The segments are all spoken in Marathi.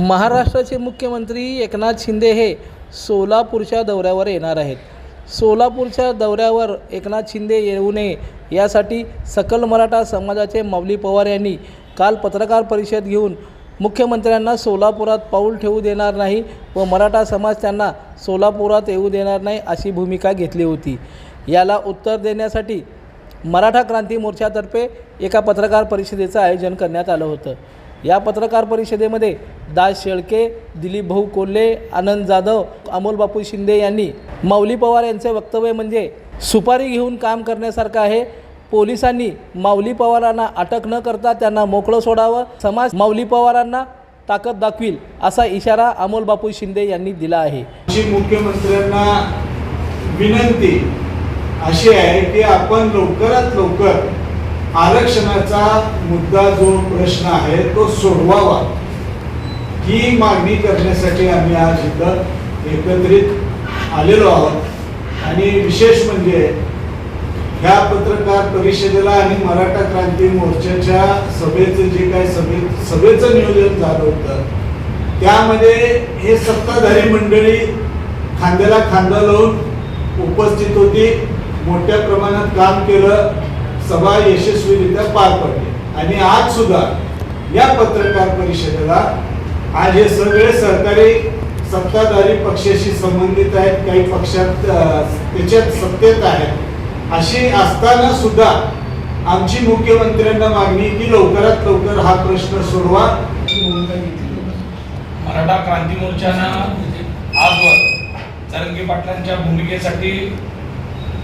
महाराष्ट्राचे मुख्यमंत्री एकनाथ शिंदे हे सोलापूरच्या दौऱ्यावर येणार आहेत. सोलापूरच्या दौऱ्यावर एकनाथ शिंदे येऊ नये यासाठी सकल मराठा समाजाचे माऊली पवार यांनी काल पत्रकार परिषद घेऊन मुख्यमंत्र्यांना सोलापुरात पाऊल ठेवू देणार नाही व मराठा समाज त्यांना सोलापुरात येऊ देणार नाही अशी भूमिका घेतली होती. याला उत्तर देण्यासाठी मराठा क्रांती मोर्चातर्फे एका पत्रकार परिषदेचं आयोजन करण्यात आलं होतं. या पत्रकार परिषदेमध्ये दास शेळके दिलीप भाऊ कोल्हे आनंद जाधव अमोल बापू शिंदे यांनी माऊली पवार यांचे वक्तव्य म्हणजे सुपारी घेऊन काम करण्यासारखं आहे. पोलिसांनी माऊली पवारांना अटक न करता त्यांना मोकळं सोडावं. समाज माऊली पवारांना ताकद दाखवील असा इशारा अमोल बापू शिंदे यांनी दिला आहे. मुख्यमंत्र्यांना विनंती अशी आहे की आपण लवकरात लवकर आरक्षणाचा मुद्दा जो प्रश्न आहे तो सोडवावा. ही मागणी करण्यासाठी आम्ही आज इथं एकत्रित आलेलो आहोत. आणि विशेष म्हणजे ह्या पत्रकार परिषदेला आणि मराठा क्रांती मोर्चाच्या सभेचं जे काही सभे सभेचं नियोजन झालं होतं त्यामध्ये हे सत्ताधारी मंडळी खांद्याला खांदा लावून उपस्थित होती मोठ्या प्रमाणात काम केलं. सभा यशस्वीरित्या पार पडली. आणि आज सुद्धा या पत्रकार परिषदेला आज हे सगळे सरकारी सत्ताधारी पक्षाशी संबंधित आहेत काही पक्षात त्याच्यात सत्तेत आहेत अशी असताना सुद्धा आमची मुख्यमंत्र्यांना मागणी की लवकरात लवकर हा प्रश्न सोडवा. घेतली मराठा क्रांती मोर्चानं आजवर जरंगे पाटलांच्या भूमिकेसाठी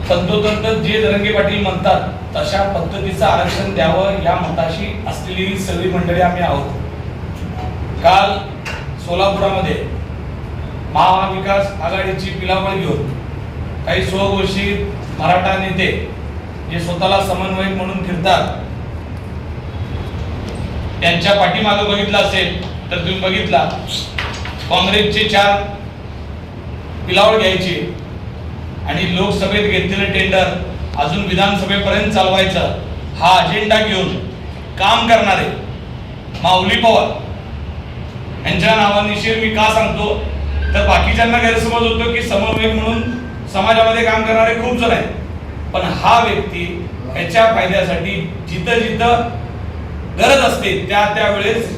तंतोतंत जे जरंगे पाटील म्हणतात तशा पद्धतीचं आरक्षण द्यावं या मताशी असलेली सगळी मंडळी आम्ही आहोत. काल सोलापुरामध्ये महाविकास आघाडीची पिलावळ घेऊन काही स्वघोषित मराठा नेते जे स्वतःला समन्वयक म्हणून फिरतात त्यांच्या पाठीमागं बघितलं असेल तर तुम्ही बघितला. काँग्रेसचे चार पिलावळ घ्यायची. आणि लोकसभेत घेतलेलं टेंडर अजून विधानसभेपर्यंत चालवायचं हा अजेंडा घेऊन काम करणारे माऊली पवार. यांच्या नावानिशी मी का सांगतो? तर बाकीच्यांना गैरसमज होतो की समन्वयक म्हणून समाजामध्ये काम करणारे खूप जण आहेत. पण हा व्यक्ती याच्या फायद्यासाठी जिथं जिथं गरज असते त्या त्यावेळेस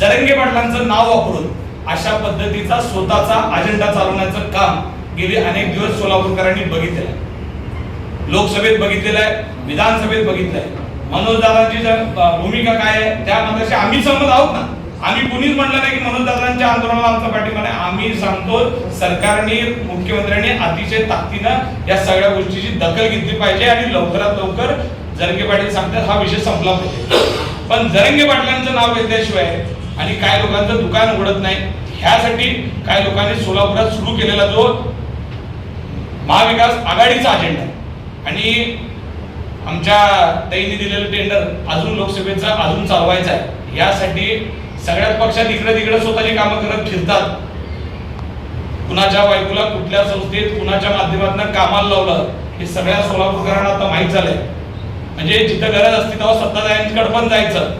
जरंगे पाटलांचं नाव वापरून अशा पद्धतीचा स्वतःचा अजेंडा चालवण्याचं काम गेले अनेक दिवस सोलापूरकरांनी बघितलेला आहे. लोकसभेत बघितलेलं आहे विधानसभेत बघितलं आहे मनोज जर भूमिका काय आहे त्या मताशी आम्ही सहमत आहोत ना? आम्ही कुणीच म्हटलं नाही की मनोजदादांच्या आंदोलनाला आमचा पाठिंबा नाही. आम्ही सांगतो सरकारने मुख्यमंत्र्यांनी अतिशय ताकदीनं या सगळ्या गोष्टीची दखल घेतली पाहिजे आणि लवकरात लवकर जरंगे पाटील सांगतात हा विषय संपला पाहिजे. पण जरंगे पाटलांचं नाव घेतल्याशिवाय आणि काय लोकांचं दुकान उघडत नाही ह्यासाठी काही लोकांनी सोलापुरात सुरू केलेला जो महाविकास आघाडीचा अजेंडा आणि आमच्या ताईंनी दिलेलं टेंडर अजून लोकसभेचा अजून चालवायचा आहे. यासाठी सगळ्याच पक्षात इकडे तिकडे स्वतःची कामं करत फिरतात. कुणाच्या बायकोला कुठल्या संस्थेत कुणाच्या माध्यमातून कामाला लावलं हे सगळ्या सोलापूरकरांना आता माहीत झालंय. म्हणजे जिथं गरज असते तेव्हा सत्ताधाऱ्यांकडे पण जायचं.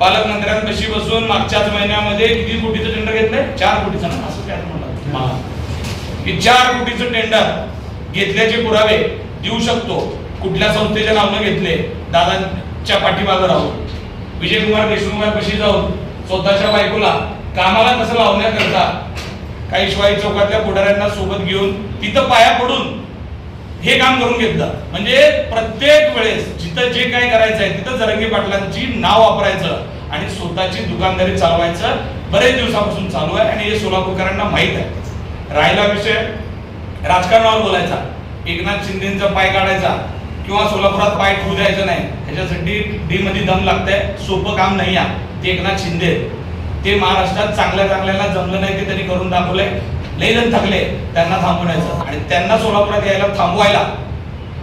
पालकमंत्र्यांपाशी बसून मागच्याच महिन्यामध्ये किती कोटीचं टेंडर घेतलंय? चार कोटीचं ना असं त्यात म्हणलं की चार कोटीचं टेंडर घेतल्याचे पुरावे देऊ शकतो. कुठल्या संस्थेच्या नावानं घेतले? दादांच्या पाठीमागं राहून. विजयकुमार कशी जाऊन स्वतःच्या बायकोला कामाला कसं लावण्याकरता काही शिवाई चौकातल्या पुढाऱ्यांना सोबत घेऊन तिथं पाया पडून हे काम करून घेतलं. म्हणजे प्रत्येक वेळेस जिथं जे काय करायचं आहे तिथं जरंगी पाटलांची नाव वापरायचं आणि स्वतःची दुकानदारी चालवायचं बरेच दिवसापासून चालू आहे आणि हे सोलापूरकरांना माहीत आहे. राहिला विषय? राजकारणावर बोलायचा. एकनाथ शिंदेचा पाय काढायचा. किंवा सोलापुरात पाय ठेवू द्यायचं नाही. ह्याच्यासाठी डी मध्ये दम लागतंय. सोपं काम नाही आहे. ते एकनाथ शिंदे. ते महाराष्ट्रात चांगल्या चांगल्याला जमलं नाही ते त्यांनी करून दाखवलंय. लई जण थकले. त्यांना थांबवण्याचं. आणि त्यांना सोलापुरात यायला थांबवायला.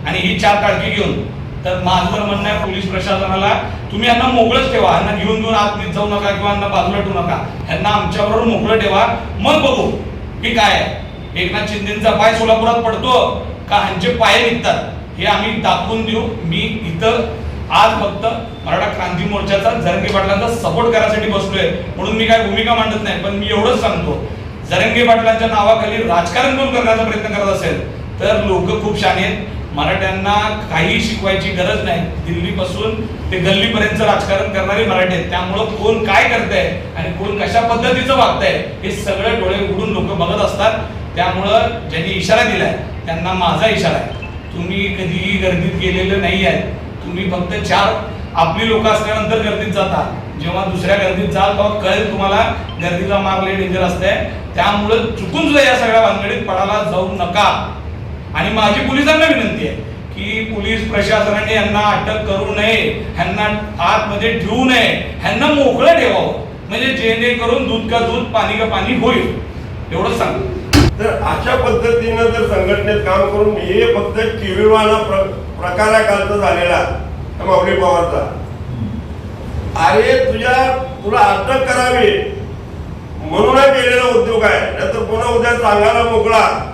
आणि ही चार काळजी घेऊन. तर माझं तर म्हणणं आहे पोलीस प्रशासनाला तुम्ही यांना मोकळंच ठेवा. यांना घेऊन घेऊन आत जाऊ नका किंवा यांना बाजूला ठेवू नका. यांना आमच्याबरोबर मोकळं ठेवा. मग बघू. हे काय आहे. एकनाथ शिंदेचा पाय सोलापुरात पडतो का ह्यांचे पाय निघतात? हे आम्ही दाखवून देऊ. मी इथं आज फक्त मराठा क्रांती मोर्चाचा जरंगे पाटलांचा सपोर्ट करायसाठी बसलोय. म्हणून मी काय भूमिका मांडत नाही पण मी एवढंच सांगतो. जरंगे पाटलांच्या नावाखाली राजकारण कोण करण्याचा प्रयत्न करत असेल तर लोक खूप शाने आहेत. मराठ्यांना काही शिकवायची गरज नाही. दिल्लीपासून ते गल्लीपर्यंत राजकारण करणारे मराठी आहेत. त्यामुळं कोण काय करतंय आणि कोण कशा पद्धतीचं वागतंय हे सगळं डोळे उघडून लोक बघत असतात. त्यामुळं ज्यांनी इशारा दिलाय त्यांना माझा इशारा आहे. तुम्ही कधीही गर्दीत गेलेलं नाही आहे. तुम्ही फक्त चार आपली लोक असल्यानंतर गर्दीत जाता. जेव्हा दुसऱ्या गर्दीत जाल तेव्हा कळेल तुम्हाला गर्दीचा मार्ग लय डेंजर असते त्यामुळं चुकून सुद्धा या सगळ्या भानगडीत पडायला जाऊ नका. आणि माझी पोलिसांना विनंती आहे की पोलीस प्रशासनाने यांना अटक करू नये ह्यांना आतमध्ये ठेवू नये ह्यांना मोकळं ठेवावं. म्हणजे जेणेकरून दूध का दूध पाणी का पाणी होईल. एवढंच सांग. तर अशा पद्धतीनं जर संघटनेत काम करून हे फक्त किरवाना प्र प्रकार आहे. झालेला त्या माऊली पवारचा. अरे तुझ्या तुला अटक करावी. म्हणून केलेला उद्योग आहे. नाहीतर पुन्हा उद्या सांगायला मोकळा.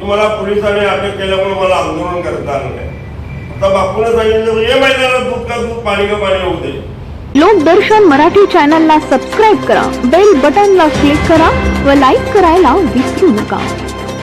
की मला पोलिसांनी अटक केल्यामुळे मला आंदोलन करता आलं नाही. आता बापूने सांगितलं ये मैदानात दूध का दूध पाणी का पाणी होऊ दे. लोकदर्शन मराठी चॅनलला सबस्क्राईब करा बेल बटनला क्लिक करा व लाईक करायला विसरू नका.